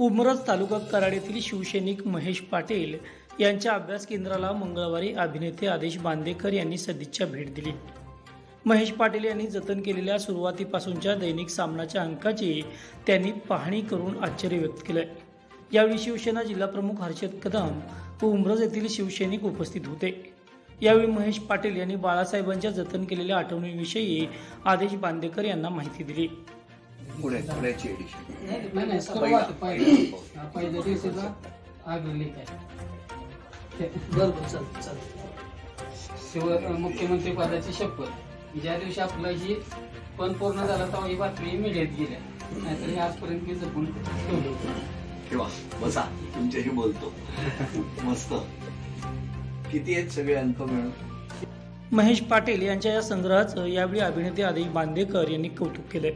उमरज तालुका कराड येथील शिवसैनिक महेश पाटील यांच्या अभ्यास केंद्राला मंगळवारी अभिनेते आदेश बांदेकर यांनी सदिच्छा भेट दिली. महेश पाटील यांनी जतन केलेल्या सुरुवातीपासूनच्या दैनिक सामनाच्या अंकाची त्यांनी पाहणी करून आश्चर्य व्यक्त केलंय. यावेळी शिवसेना जिल्हाप्रमुख हर्षद कदम व उमरज येथील शिवसैनिक उपस्थित होते. यावेळी महेश पाटील यांनी बाळासाहेबांच्या जतन केलेल्या आठवणीविषयी आदेश बांदेकर यांना माहिती दिली. पुढे पुढ्याची एडिशन नाही नाही सुरुवात पहिल्या पहिल्या दिवशीचा अग्रलेख आहे. बरोबर चालतं चालतं शिव मुख्यमंत्री पदाची शपथ. ज्या दिवशी आपलं ही पण पूर्ण झाला तेव्हा ही बातमी मिडियात गेल्या नाहीतर हे आजपर्यंत मी जपून ठेवली होती. ठेवा बसा तुमच्याशी बोलतो. मस्त. किती आहेत सगळे अंक मिळून महेश पाटील यांच्या या संग्रहाचं यावेळी अभिनेते आदेश बांदेकर यांनी कौतुक केलंय.